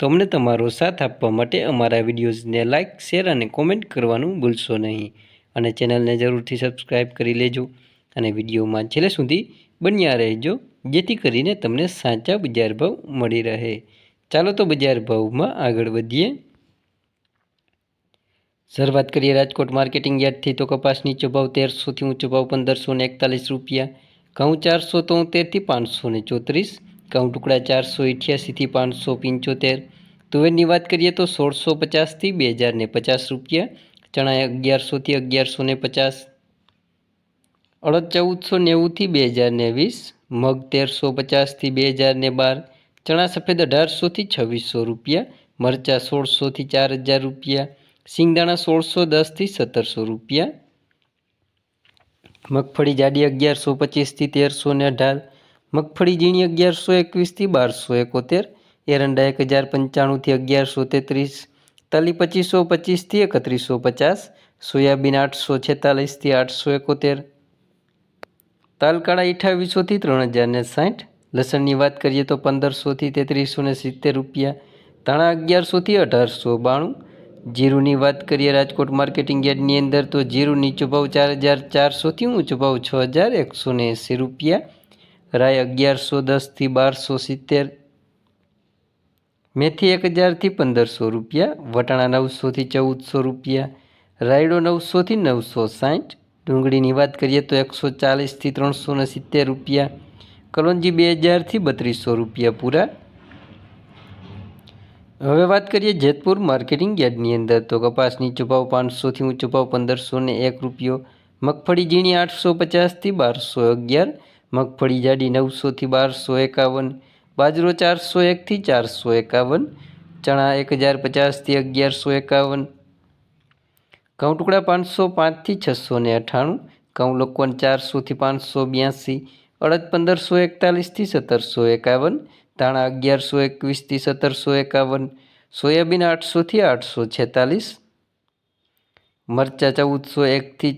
તો અમને તમારો સાથ આપવા માટે અમારા વિડીયોઝને લાઇક, શેર અને કોમેન્ટ કરવાનું ભૂલશો નહીં. અને ચેનલને જરૂરથી સબસ્ક્રાઈબ કરી લેજો અને વિડીયોમાં છેલ્લે સુધી બન્યા રહેજો, જેથી કરીને તમને સાચા બજાર ભાવ મળી રહે. ચાલો તો બજાર ભાવમાં આગળ વધીએ. શરૂઆત કરીએ રાજકોટ માર્કેટિંગ યાર્ડથી. તો કપાસ નીચો ભાવ તેરસોથી ઊંચો ભાવ પંદરસો એકતાલીસ રૂપિયા. ઘઉં ચારસો તોતેરથી પાંચસો ચોત્રીસ. ઘઉં ટુકડા ચારસો અઠ્યાસીથી પાંચસો પંચોતેર. તુવેરની વાત કરીએ તો સોળસો પચાસથી બે હજાર ને પચાસ રૂપિયા, ચણા અગિયારસોથી અગિયારસો ને પચાસ. અડદ ચૌદસો નેવુંથી બે હજાર ને વીસ, મગ તેરસો પચાસથી બે હજાર ને બાર, ચણા સફેદ અઢારસોથી છવ્વીસો રૂપિયા, મરચાં સોળસોથી ચાર હજાર રૂપિયા, સિંગદાણા સોળસો દસથી સત્તરસો રૂપિયા. મગફળી જાડી અગિયારસો પચીસથી તેરસો ને અઢાર મગફળી ઝીણી અગિયારસો એકવીસથી બારસો એકોતેર, એરંડા એક હજાર પંચાણુંથી અગિયારસો તેત્રીસ, તલી પચીસો પચીસથી એકત્રીસો પચાસ, સોયાબીન આઠસો છેતાલીસથી આઠસો એકોતેર. તાલકાળા અઠાવીસોથી ત્રણ હજાર ને સાઠ, લસણની વાત કરીએ તો પંદરસોથી તેત્રીસો ને સિત્તેર રૂપિયા, ધાણા અગિયારસોથી અઢારસો બાણું, જીરુની વાત કરીએ રાજકોટ માર્કેટિંગ યાર્ડની અંદર તો જીરું નીચો ભાવ ચાર હજાર ચારસોથી ઊંચો ભાવ છ હજાર એકસો ને એંસી રૂપિયા રાય અગિયારસો દસથી બારસો સિત્તેર, મેથી એક હજારથી પંદરસો રૂપિયા, વટાણા નવસોથી ચૌદસો રૂપિયા, રાયડો નવસોથી નવસો સાઠ, ડુંગળીની વાત કરીએ તો એકસો ચાલીસથી ત્રણસો ને સિત્તેર રૂપિયા, કલોંજી બે હજારથી બત્રીસો રૂપિયા પૂરા. હવે વાત કરીએ જેતપુર માર્કેટિંગ યાર્ડની અંદર તો કપાસની નીચો પાંચસોથી ઊંચો ભાવ પંદરસો ને એક રૂપિયો, મગફળી ઝીણી આઠસો પચાસથી બારસો અગિયાર મગફળી જાડી નવસોથી બારસો એકાવન, બાજરો ચારસો એકથી ચારસો એકાવન, ચણા એક હજાર પચાસથી અગિયારસો એકાવન, ઘઉં ટુકડા પાંચસો પાંચથી છસો ને અઠ્ઠાણું ઘઉં લોકવન ચારસોથી પાંચસો બ્યાસી, અડદ પંદરસો એકતાલીસથી સત્તરસો એકાવન, ધાણા અગિયારસો એકવીસથી સત્તરસો એકાવન, સોયાબીન આઠસોથી આઠસો છેતાલીસ, મરચાં ચૌદસો એકથી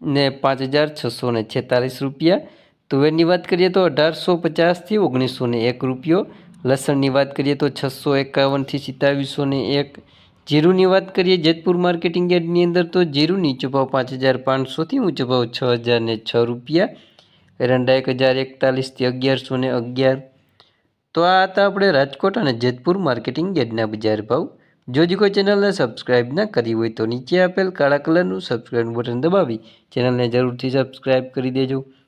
ને પાંચ હજાર છસો ને છેતાલીસ રૂપિયા તુવેરની વાત કરીએ તો અઢારસો પચાસથી ઓગણીસો ને એક રૂપિયો. લસણની વાત કરીએ તો છસો એકાવનથી સિત્તાવીસો ને એક. જીરુની વાત કરીએ જેતપુર માર્કેટિંગ યાર્ડની અંદર તો જીરું નીચો ભાવ પાંચ હજાર પાંચસોથી ઊંચો ભાવ છ હજાર ને છ રૂપિયા. એરંડા એક હજાર એકતાલીસથી અગિયારસો ને અગિયાર. તો આ હતા આપણે રાજકોટ અને જેતપુર માર્કેટિંગ યાર્ડના બજાર ભાવ. જો જે કોઈ ચેનલને સબસ્ક્રાઇબ ના કરી હોય તો નીચે આપેલ કાળા કલરનું સબસ્ક્રાઇબ બટન દબાવી. ચેનલને જરૂરથી સબસ્ક્રાઇબ કરી દેજો.